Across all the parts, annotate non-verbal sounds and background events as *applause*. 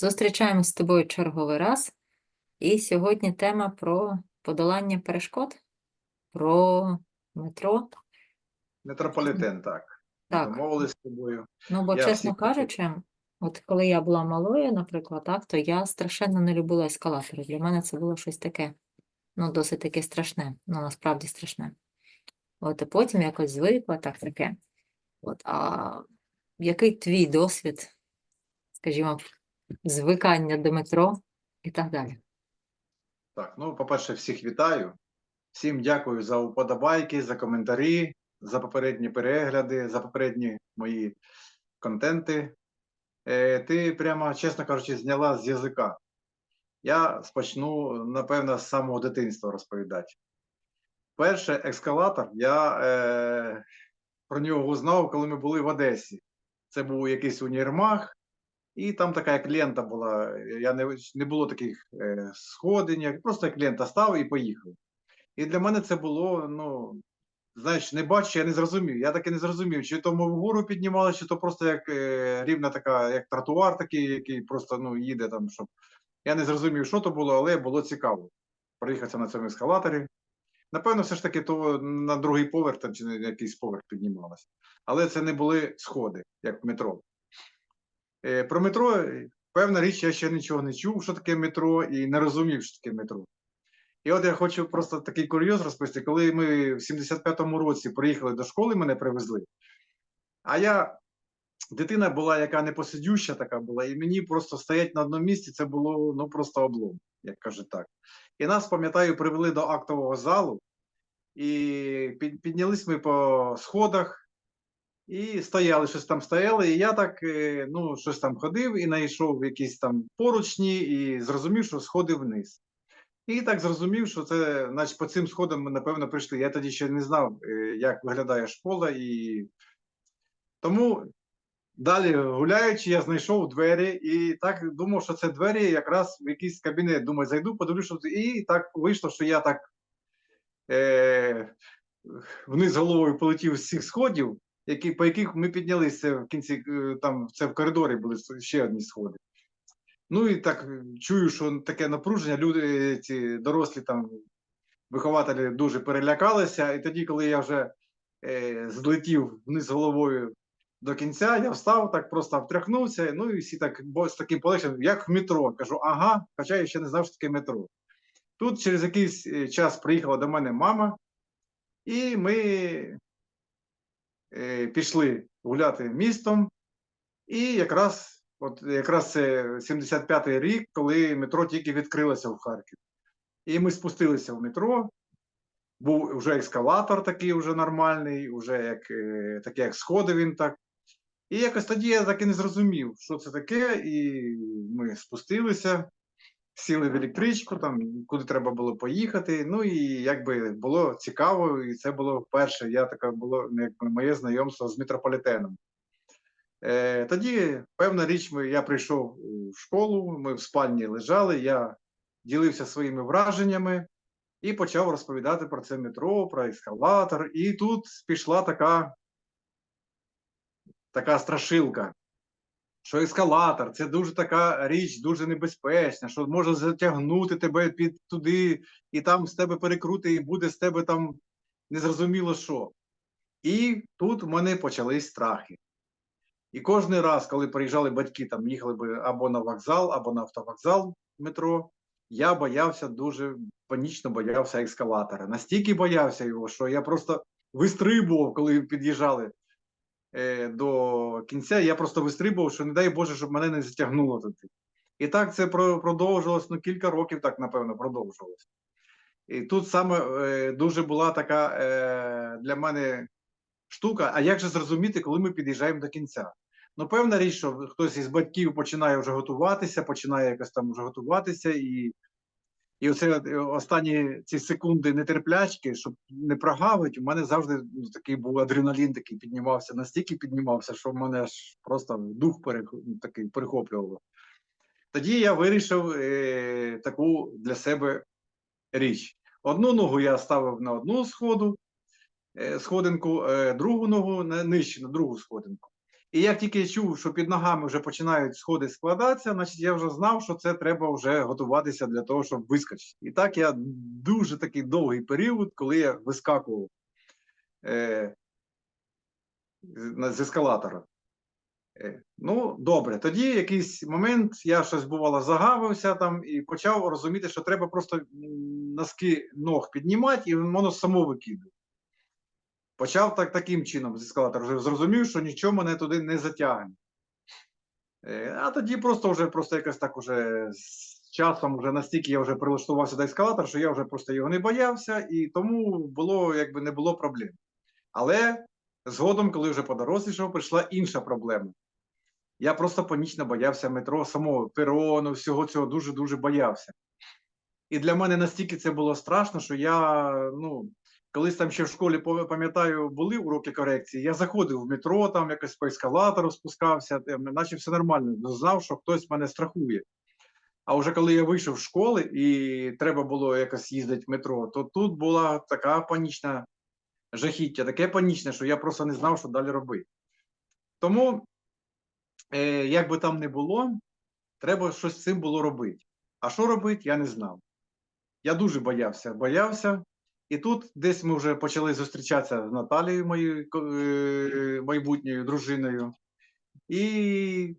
Зустрічаємось з тобою черговий раз. І сьогодні тема про подолання перешкод, про метро. Метрополітен, так. Так. Домовились з тобою. Ну, бо, Я чесно хочу. кажучи, от коли я була малою, наприклад, так, то я страшенно не любила ескалатори. Для мене це було щось таке, ну, досить таке страшне, ну, насправді страшне. От, і потім якось звикла, так таке. От, а який твій досвід, скажімо, звикання до метро і так далі? Так, ну, по-перше, всіх вітаю. Всім дякую за уподобайки, за коментарі, за попередні перегляди, за попередні мої контенти. Е, ти прямо, чесно кажучи, зняла з язика. Я спочну, напевно, з самого дитинства розповідати. Перше, ескалатор, я е, про нього узнав, коли ми були в Одесі. Це був якийсь універмаг, і там така як лента була. Я не, не було таких е, сходин, як просто як лента став і поїхав. І для мене це було, ну, знаєш, не бачу, я не зрозумів. Я таки не зрозумів, чи то ми вгору піднімали, чи то просто як е, рівна така, як тротуар такий, який просто ну, їде там, щоб. Я не зрозумів, що то було, але було цікаво проїхатися на цьому ескалаторі. Напевно, все ж таки, то на другий поверх там, чи на якийсь поверх піднімалося. Але це не були сходи, як в метро. Е, Про метро, е, певна річ, я ще нічого не чув, що таке метро, і не розумів, що таке метро. І от я хочу просто такий курйоз розповісти. Коли ми в 75-му році приїхали до школи, мене привезли. А я дитина була, яка непосидюща така була, і мені просто стоять на одному місці, це було ну просто облом, як кажуть так. І нас, пам'ятаю, привели до актового залу, і піднялись ми по сходах. І стояли, щось там стояли, і я так е, ну, щось там ходив і знайшов якісь там поручні, і зрозумів, що сходив вниз. І так зрозумів, що це, значить, по цим сходам ми, напевно, прийшли. Я тоді ще не знав, е, як виглядає школа, і тому далі гуляючи, я знайшов двері і так думав, що це двері якраз в якийсь кабінет. Думаю, зайду, подивлюсь, що. І так вийшло, що я так е, вниз головою полетів з цих сходів які, по яких ми піднялися в кінці, е, там це в коридорі були ще одні сходи. Ну і так е, чую, що таке напруження, люди, е, ці дорослі там вихователі дуже перелякалися. І тоді, коли я вже е, злетів вниз головою до кінця, я встав, так просто втряхнувся, ну і всі так бо з таким полегшенням, як в метро. Кажу, ага, хоча я ще не знав, що таке метро. Тут через якийсь час приїхала до мене мама, і ми пішли гуляти містом, і якраз, от якраз це 75-й рік, коли метро тільки відкрилося в Харкові. І ми спустилися в метро. Був вже ескалатор такий вже нормальний, вже як, е, як сходи він так. І якось тоді я так і не зрозумів, що це таке, і ми спустилися, сіли в електричку, там, куди треба було поїхати. Ну і якби було цікаво, і це було вперше. Я таке було ну, якби, моє знайомство з метрополітеном. Е, тоді, певна річ, ми, я прийшов в школу, ми в спальні лежали, я ділився своїми враженнями і почав розповідати про це метро, про ескалатор. І тут пішла така, така страшилка що ескалатор це дуже така річ, дуже небезпечна, що може затягнути тебе під туди, і там з тебе перекрути, і буде з тебе там незрозуміло що. І тут в мене почались страхи. І кожен раз, коли приїжджали батьки, там їхали би або на вокзал, або на автовокзал метро, я боявся дуже панічно боявся ескалатора. Настільки боявся його, що я просто вистрибував, коли під'їжджали до кінця, я просто вистрибував, що не дай Боже, щоб мене не затягнуло туди. І так це про- продовжилось, ну кілька років так, напевно, продовжувалось. І тут саме е, дуже була така е, для мене штука, а як же зрозуміти, коли ми під'їжджаємо до кінця? Ну, певна річ, що хтось із батьків починає вже готуватися, починає якось там вже готуватися, і, і оце е, останні ці секунди нетерплячки, щоб не прогавити, у мене завжди ну, такий був адреналін, такий піднімався, настільки піднімався, що в мене аж просто дух перех... ну, такий перехоплювало. Тоді я вирішив е, таку для себе річ. Одну ногу я ставив на одну сходу, е, сходинку, е, другу ногу на нижче, на другу сходинку. І як тільки чув, що під ногами вже починають сходи складатися, значить я вже знав, що це треба вже готуватися для того, щоб вискочити. І так я дуже такий довгий період, коли я вискакував е, з ескалатора. Е, Ну, добре, тоді якийсь момент я щось бувало загавився там і почав розуміти, що треба просто носки ног піднімати, і воно само викидає. Почав так, таким чином з ескалатора. Зрозумів, що нічого мене туди не затягне. Е, А тоді просто вже просто якось так уже з часом вже настільки я вже прилаштувався до ескалатора, що я вже просто його не боявся, і тому було якби не було проблем. Але згодом, коли вже подорослішав, прийшла інша проблема. Я просто панічно боявся метро, самого перону, всього цього дуже-дуже боявся. І для мене настільки це було страшно, що я, ну, колись там ще в школі пам'ятаю, були уроки корекції. Я заходив в метро, там якось по ескалатору спускався, наче все нормально, но знав, що хтось мене страхує. А вже коли я вийшов з школи і треба було якось їздити в метро, то тут була така панічна жахіття, таке панічне, що я просто не знав, що далі робити. Тому, е, як би там не було, треба щось з цим було робити. А що робити, я не знав. Я дуже боявся, боявся. І тут десь ми вже почали зустрічатися з Наталією, моєю е, майбутньою дружиною, і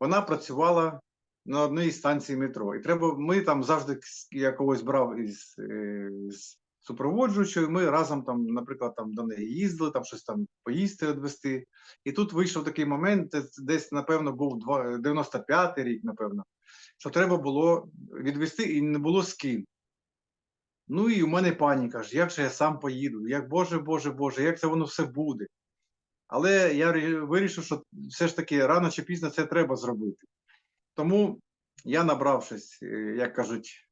вона працювала на одній станції метро. І треба, ми там завжди я когось брав із, е, з супроводжуючою. Ми разом там, наприклад, там до неї їздили, там щось там поїсти відвести. І тут вийшов такий момент, десь, напевно, був 95-й рік, напевно, що треба було відвести і не було з ким. Ну і у мене паніка ж, як же я сам поїду, як Боже, Боже, Боже, як це воно все буде. Але я вирішив, що все ж таки рано чи пізно це треба зробити. Тому я набравшись, е, як кажуть,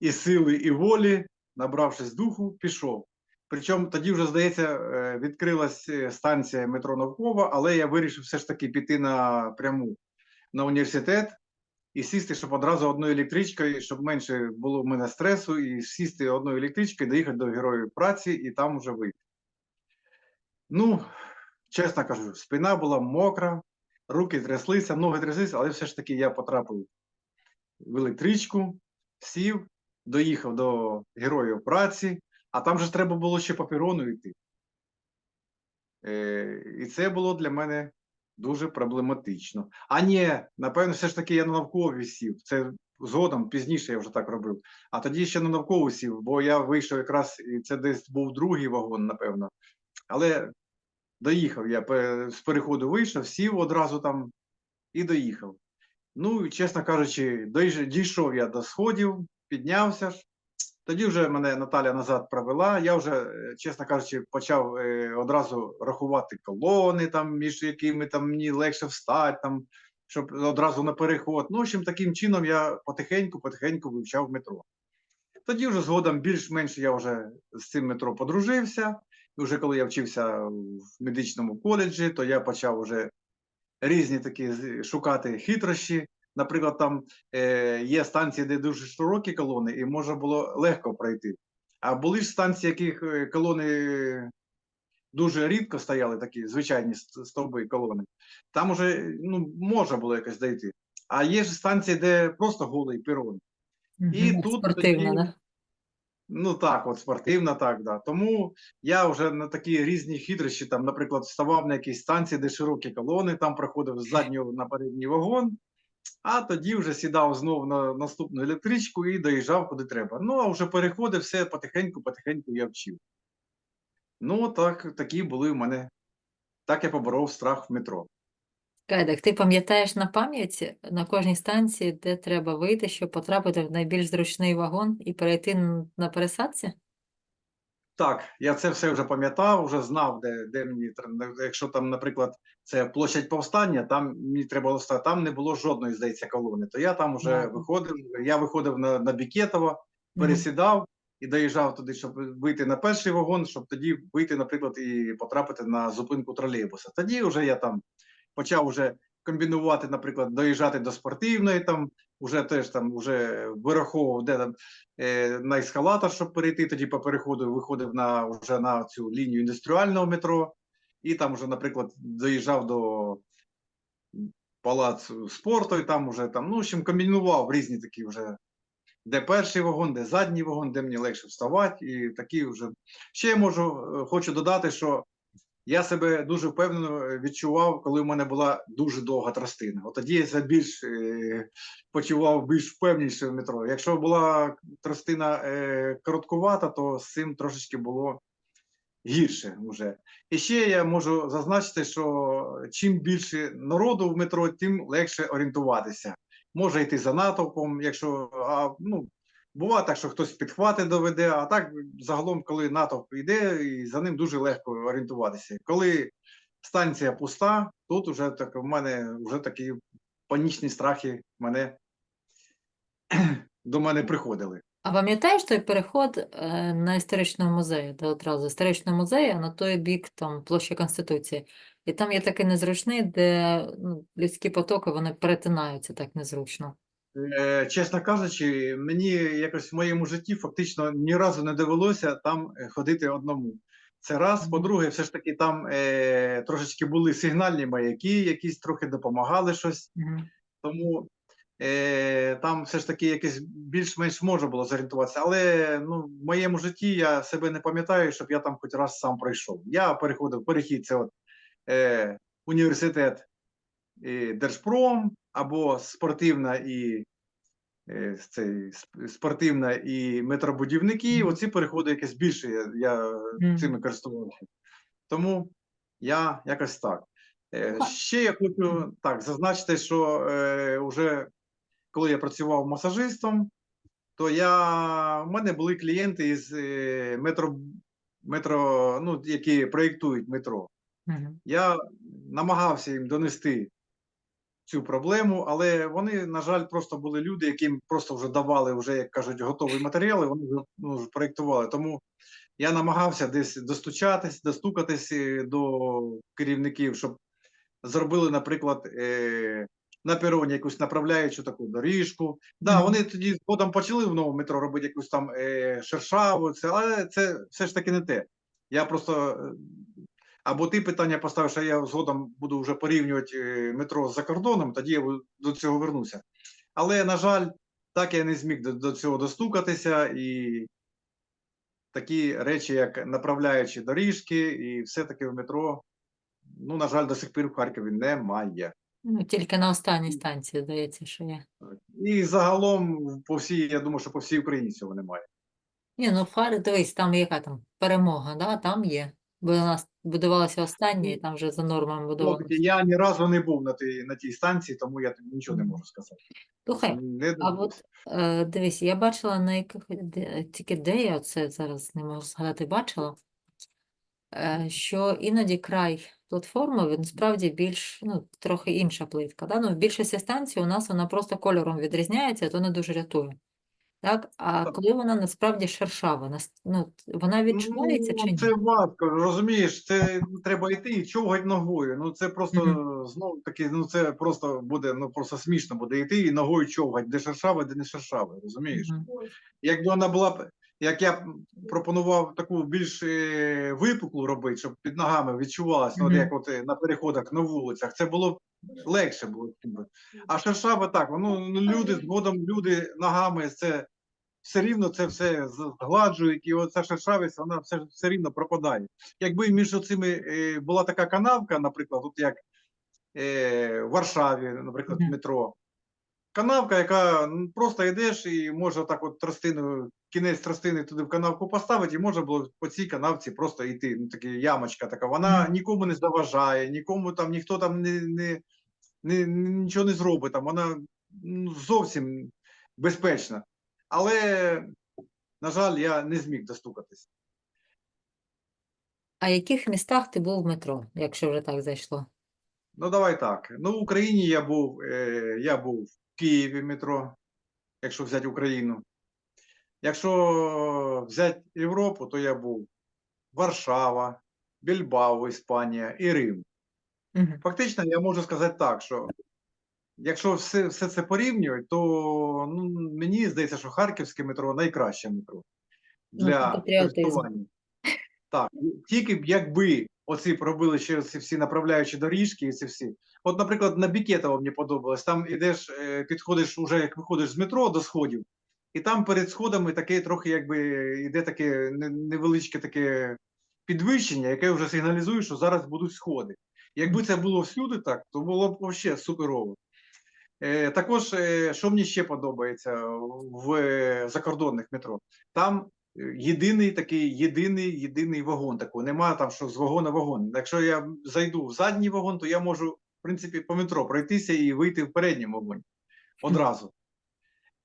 і сили, і волі, набравшись духу, пішов. Причому тоді вже, здається, е, відкрилась е, станція метро Навкова, але я вирішив все ж таки піти на пряму на університет і сісти, щоб одразу одною електричкою, щоб менше було в мене стресу, і сісти одною електричкою, доїхати до героїв праці і там вже вийти. Ну, чесно кажу, спина була мокра, руки тряслися, ноги тряслися, але все ж таки я потрапив в електричку, сів, доїхав до героїв праці, а там же треба було ще по перону йти. Е, і це було для мене дуже проблематично. А ні, напевно, все ж таки я на навкові сів. Це згодом, пізніше я вже так робив. А тоді ще на навкову сів, бо я вийшов якраз, і це десь був другий вагон, напевно. Але доїхав я з переходу вийшов, сів одразу там і доїхав. Ну, чесно кажучи, дійшов я до сходів, піднявся ж. Тоді вже мене Наталя назад провела. Я вже, е, чесно кажучи, почав е, одразу рахувати колони, там, між якими там мені легше встати, там, щоб одразу на переход. Ну, в общем, таким чином я потихеньку, потихеньку вивчав метро. Тоді вже згодом більш-менш я вже з цим метро подружився. І вже коли я вчився в медичному коледжі, то я почав вже різні такі шукати хитрощі. Наприклад, там е, є станції, де дуже широкі колони, і можна було легко пройти. А були ж станції, яких е, колони дуже рідко стояли, такі звичайні стовби колони. Там уже ну, можна було якось дойти. А є ж станції, де просто голий перон. І Мгм, тут спортивна, тоді- да? Ну так, от спортивна, так, да. Тому я вже на такі різні хитрощі, там, наприклад, вставав на якійсь станції, де широкі колони, там проходив з заднього на передній вагон, а тоді вже сідав знову на наступну електричку і доїжджав куди треба. Ну, а вже переходив, все потихеньку, потихеньку я вчив. Ну, так, такі були в мене. Так я поборов страх в метро. Кайдак, ти пам'ятаєш на пам'ять на кожній станції, де треба вийти, щоб потрапити в найбільш зручний вагон і перейти на пересадці? Так, я це все вже пам'ятав, вже знав, де, де мені якщо там, наприклад, це площадь повстання, там мені треба було стати, там не було жодної, здається, колони. То я там вже Ага. виходив, я виходив на, на Бікетово, пересідав і доїжджав туди, щоб вийти на перший вагон, щоб тоді вийти, наприклад, і потрапити на зупинку тролейбуса. Тоді вже я там почав вже комбінувати, наприклад, доїжджати до спортивної, там вже теж там вже вираховував, де там е, на ескалатор, щоб перейти. Тоді по переходу виходив на вже на цю лінію індустріального метро. і там вже, наприклад, доїжджав до палацу спорту, і там вже там, ну, в общем, комбінував різні такі вже, де перший вагон, де задній вагон, де мені легше вставати, і такі вже. Ще я можу, е, хочу додати, що я себе дуже впевнено е, відчував, коли в мене була дуже довга тростина. От тоді я себе більш е, почував більш впевніше в метро. Якщо була тростина е, короткувата, то з цим трошечки було гірше вже. І ще я можу зазначити, що чим більше народу в метро, тим легше орієнтуватися. Може йти за натовпом, якщо а, ну, буває так, що хтось підхвати доведе, а так загалом, коли натовп йде, і за ним дуже легко орієнтуватися. Коли станція пуста, тут вже так в мене вже такі панічні страхи мене *clears throat* до мене приходили. А пам'ятаєш той переход е, на історичному музеї, де одразу історичного музею, на той бік там площа Конституції. І там є такий незручний, де ну, людські потоки вони перетинаються так незручно. Е, Чесно кажучи, мені якось в моєму житті фактично ні разу не довелося там е, ходити одному. Це раз. По-друге, все ж таки там е, трошечки були сигнальні маяки, якісь трохи допомагали щось. Мгм. Тому е, там все ж таки якось більш-менш можна було зорієнтуватися. Але ну, в моєму житті я себе не пам'ятаю, щоб я там хоч раз сам пройшов. Я переходив перехід, це от е, університет і Держпром або спортивна і е, цей спортивна і метробудівники. Мгм. Оці переходи якось більше я, я Мгм. цими користувався. Тому я якось так. Е, Ще я хочу так зазначити, що е, вже коли я працював масажистом, то я в мене були клієнти із е, метро, метро, ну, які проєктують метро. Мгм. Я намагався їм донести цю проблему, але вони, на жаль, просто були люди, яким просто вже давали, вже, як кажуть, готові матеріали, вони вже ну, вже проєктували. Тому я намагався десь достучатись, достукатись е, до керівників, щоб зробили, наприклад, е, на пероні якусь направляючу таку доріжку. Да, Мгм. вони тоді згодом почали в новому метро робити якусь там е, шершаву, це, але це все ж таки не те. Я просто е, або ти питання поставиш, а я згодом буду вже порівнювати е, метро з-за кордоном, тоді я до цього вернуся. Але, на жаль, так я не зміг до, до цього достукатися, і такі речі, як направляючі доріжки, і все-таки в метро, ну, на жаль, до сих пір в Харкові немає. Ну, тільки на останній станції, здається, що є. І загалом по всій, я думаю, що по всій Україні цього немає. Ні, ну фари, дивись, там яка там перемога, да? там є. Бо у нас будувалася остання, і там вже за нормами будувалося. я ні разу не був на тій, на тій станції, тому я тобі нічого не можу сказати. Слухай, Не а от е, дивись, я бачила на яких де, тільки де я це зараз не можу згадати, бачила, е, що іноді край платформи він справді більш, ну, трохи інша плитка. Да? Ну, в більшості станцій у нас вона просто кольором відрізняється, то не дуже рятує. Так? А коли вона насправді шершава, нас- ну, вона відчувається чи Ну, ні? Це важко, розумієш, це треба йти і човгать ногою. Ну це просто знову таки, ну це просто буде, ну просто смішно буде йти і ногою човгать, де шершаве, де не шершаве, розумієш? Мгм. Якби вона була б, як я б пропонував таку більш е, випуклу робити, щоб під ногами відчувалося, ну, от Мгм. як от е, на переходах на вулицях, це було б легше було. б. А шершаве так, ну, ну люди згодом, люди ногами це все рівно це все згладжують, і оця шершавість, вона все, все рівно пропадає. Якби між цими е, була така канавка, наприклад, от як е, в Варшаві, наприклад, в метро. Канавка, яка ну, просто йдеш і може так от тростиною, кінець тростини туди в канавку поставити, і можна було по цій канавці просто йти. Ну, така ямочка така. Вона нікому не заважає, нікому там ніхто там не, не, не, нічого не зробить. Там вона ну, зовсім безпечна. Але, на жаль, я не зміг достукатись. А в яких містах ти був в метро, якщо вже так зайшло? Ну, давай так. Ну, в Україні я був, е, я був в Києві метро, якщо взяти Україну. Якщо взяти Європу, то я був Варшава, Більбао, Іспанія і Рим. Мгм. Фактично, я можу сказати так, що якщо все, все це порівнювати, то ну, мені здається, що Харківське метро найкраще метро для користування. Так, тільки б якби оці пробили ще ці всі направляючі доріжки, і ці всі. От, наприклад, на Бікетово мені подобалось. Там ідеш, е, підходиш уже, як виходиш з метро до сходів, і там перед сходами таке трохи якби іде таке невеличке таке підвищення, яке вже сигналізує, що зараз будуть сходи. Якби це було всюди так, то було б взагалі суперово. Е, також, е, що мені ще подобається в е, закордонних метро, там єдиний такий, єдиний, єдиний вагон такий. Нема там, що з вагона вагон. Якщо я зайду в задній вагон, то я можу, в принципі, по метро пройтися і вийти в передньому вагоні одразу.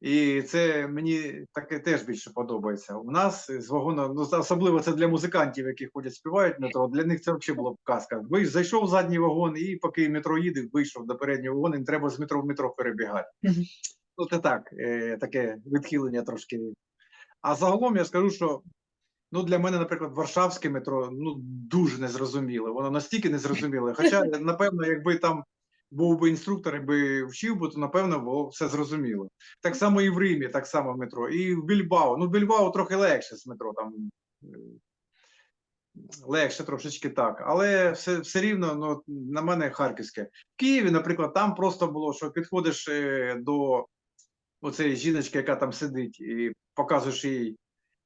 І це мені таке теж більше подобається. У нас з вагона, ну особливо це для музикантів, які ходять, співають метро. Для них це взагалі було б казка. Ви зайшов в задній вагон, і поки метро їде, вийшов до переднього вагону, не треба з метро в метро перебігати. Ну, це так, е, таке відхилення трошки. А загалом я скажу, що ну, для мене, наприклад, Варшавське метро ну, дуже незрозуміле. Воно настільки незрозуміле. Хоча, напевно, якби там був би інструктор і би вчив би, то напевно було все зрозуміло. Так само і в Римі, так само в метро, і в Більбао. Ну, в Більбао трохи легше з метро, там е, легше трошечки так. Але все, все рівно, ну, на мене харківське. В Києві, наприклад, там просто було, що підходиш е, до оцеї жіночки, яка там сидить, і показуєш їй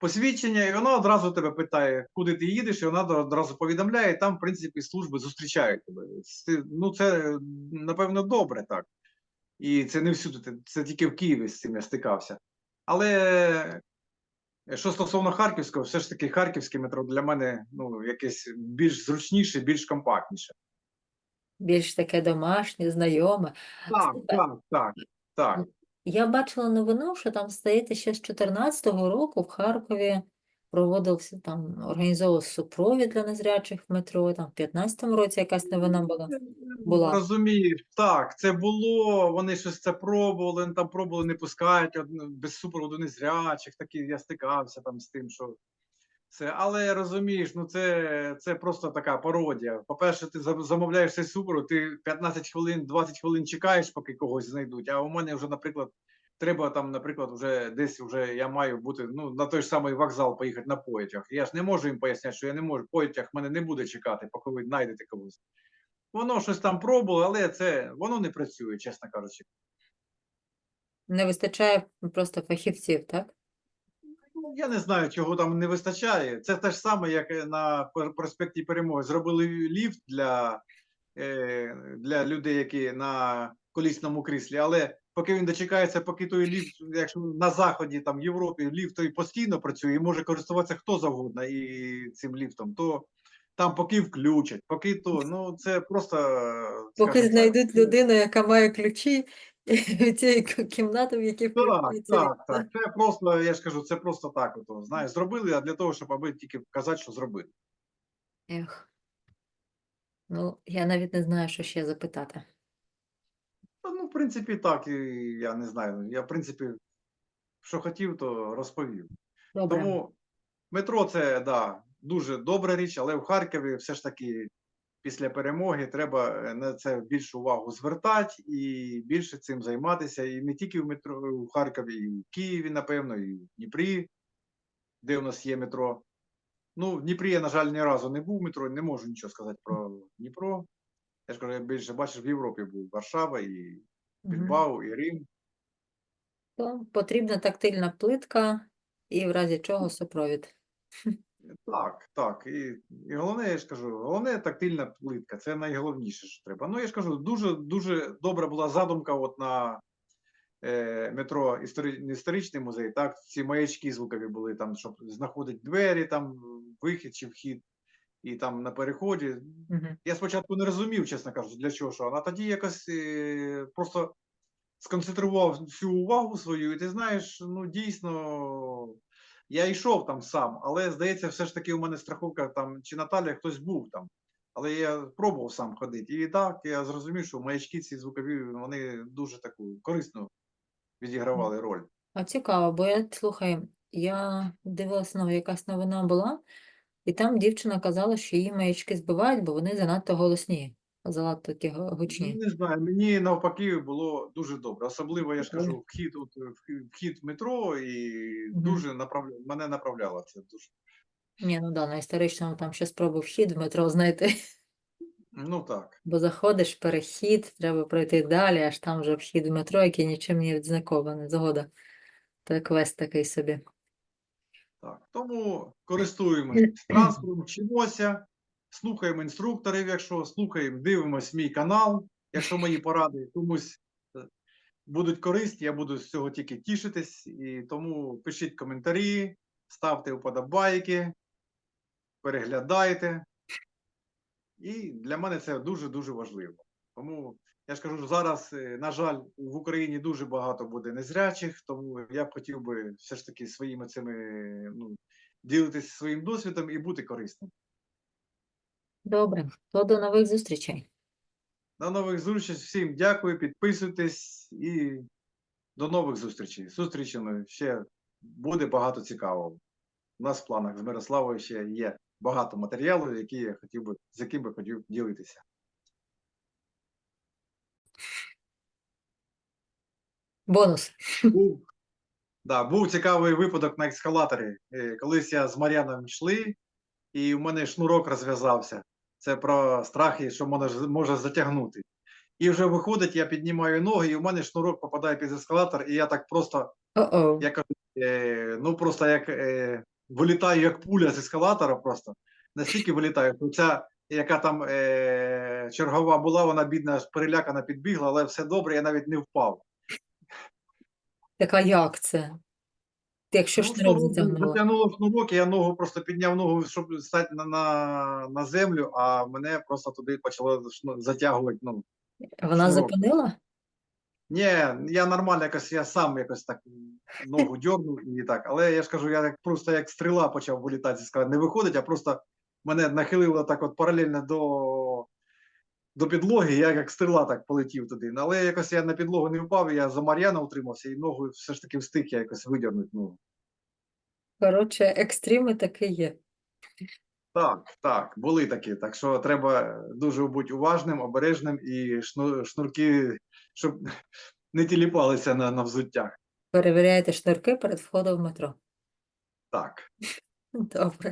посвідчення, і вона одразу тебе питає, куди ти їдеш, і вона одразу повідомляє, і там, в принципі, служби зустрічають тебе. Це- Ну, це, напевно, добре так. І це не всюди, це- це тільки в Києві з цим я стикався. Але що стосовно Харківського, все ж таки харківське метро для мене ну, якесь більш зручніше, більш компактніше. Більш таке домашнє, знайоме. Так, так, так, так. Я бачила новину, що там, здається, ще з 14-го року в Харкові проводився там, організовував супровід для незрячих в метро, там в 15-му році якась новина була. була. Розумію, так, це було, вони щось це пробували, вони там пробували не пускають од- без супроводу незрячих, такі я стикався там з тим, що це, але розумієш, ну це, це просто така пародія. По-перше, ти зам- замовляєш цей супровод, ти 15 хвилин, 20 хвилин чекаєш, поки когось знайдуть. А у мене вже, наприклад, треба там, наприклад, вже десь вже я маю бути ну, на той ж самий вокзал поїхати на потяг. Я ж не можу їм поясняти, що я не можу. Потяг мене не буде чекати, поки ви знайдете когось. Воно щось там пробувало, але це воно не працює, чесно кажучи. Не вистачає просто фахівців, так? Ну, Я не знаю, чого там не вистачає. Це те ж саме, як на пер- проспекті Перемоги. Зробили ліфт для, е, для людей, які на колісному кріслі, але поки він дочекається, поки той ліфт, якщо на заході, там в Європі, ліфт той постійно працює і може користуватися хто завгодно і цим ліфтом, то там поки включать, поки то, ну це просто. Поки знайдуть людину, яка має ключі *laughs* від цієї кімнати, в якій Так, так, так. Це просто, я ж кажу, це просто так. Ото, знаєш, зробили, а для того, щоб аби тільки показати, що зробили. Ех. Ну, я навіть не знаю, що ще запитати. Та, Ну, в принципі, так, і я не знаю. Я, в принципі, що хотів, то розповів. Добре. Тому метро це да, дуже добра річ, але в Харкові все ж таки після перемоги треба е, на це більшу увагу звертати і більше цим займатися. І не тільки в метро в Харкові, і в Києві, напевно, і в Дніпрі, де у нас є метро. Ну, в Дніпрі я, на жаль, ні разу не був в метро, не можу нічого сказати про Дніпро. Я ж кажу, я більше бачиш, в Європі був Варшава і Мгм. Більбао, і Рим. То потрібна тактильна плитка і в разі чого супровід. Так, так. І, і головне, я ж кажу, головне тактильна плитка. Це найголовніше, що треба. Ну, я ж кажу, дуже дуже добра була задумка от на е, метро істори, історичний музей. Так, ці маячки звукові були там, щоб знаходити двері, там вихід чи вхід, і там на переході. Мгм. Я спочатку не розумів, чесно кажучи, для чого що. А тоді якось е, просто сконцентрував всю увагу свою, і ти знаєш, ну дійсно. Я йшов там сам, але здається, все ж таки у мене страховка там чи Наталя хтось був там. Але я пробував сам ходити. І так, я зрозумів, що маячки ці звукові вони дуже таку корисну відігравали роль. А цікаво, бо я, слухай, я дивилася, ну, якась новина була, і там дівчина казала, що її маячки збивають, бо вони занадто голосні, занадто такі го- Ну, гучні. не знаю, мені навпаки було дуже добре. Особливо, я ж кажу, вхід, от, вхід- вхід в метро і дуже направля... мене направляло це дуже. Ні, ну да, на історичному там ще спробую вхід в метро знайти. Ну так. Бо заходиш, перехід, треба пройти далі, аж там вже вхід в метро, який нічим не відзнакований. Згода. То квест такий собі. Так, тому користуємось транспортом, вчимося, слухаємо інструкторів, якщо слухаємо, дивимось мій канал, якщо мої поради комусь е, будуть корисні, я буду з цього тільки тішитись. І тому пишіть коментарі, ставте вподобайки, переглядайте. І для мене це дуже-дуже важливо. Тому я ж кажу, зараз, е, на жаль, в Україні дуже багато буде незрячих, тому я б хотів би все ж таки своїми цими ну, ділитися своїм досвідом і бути корисним. Добре, то до нових зустрічей. До нових зустрічей. Всім дякую, підписуйтесь і до нових зустрічей. Зустрічами ще буде багато цікавого. У нас в планах з Мирославою ще є багато матеріалу, які я хотів би, з яким би хотів ділитися. Бонус. був, да, був цікавий випадок на ескалаторі. Е, Колись я з Мар'яном йшли, і в мене шнурок розв'язався. Це про страхи, що може, може затягнути. І вже виходить, я піднімаю ноги, і в мене шнурок попадає під ескалатор, і я так просто, я кажу, е, ну просто як е, вилітаю як пуля з ескалатора, просто настільки вилітаю, що ця, яка там е, чергова була, вона бідна, перелякана підбігла, але все добре, я навіть не впав. Так а як це? Ти Якщо Ну, шнурок шнурок затягнуло. Затягнуло шнурок, я ногу просто підняв ногу, щоб стати на, на, на землю, а мене просто туди почало шну- затягувати. Ну, Вона шнурок. зупинила? ні, я нормально якось, я сам якось так ногу дьорнув і так. Але я ж кажу, я як, просто як стріла почав вилітати скала. Не виходить, а просто мене нахилило так от паралельно до, до підлоги, я як стріла так полетів туди. Ну, Але якось я на підлогу не впав, я за Мар'яна утримався, і ногу все ж таки встиг я якось видернути. Ну. Коротше, екстріми таки є. Так, так, були такі. Так що треба дуже бути уважним, обережним і шну- шнурки, щоб *laughs* не тіліпалися на, на взуттях. Перевіряєте шнурки перед входом в метро. Так. *laughs* Добре.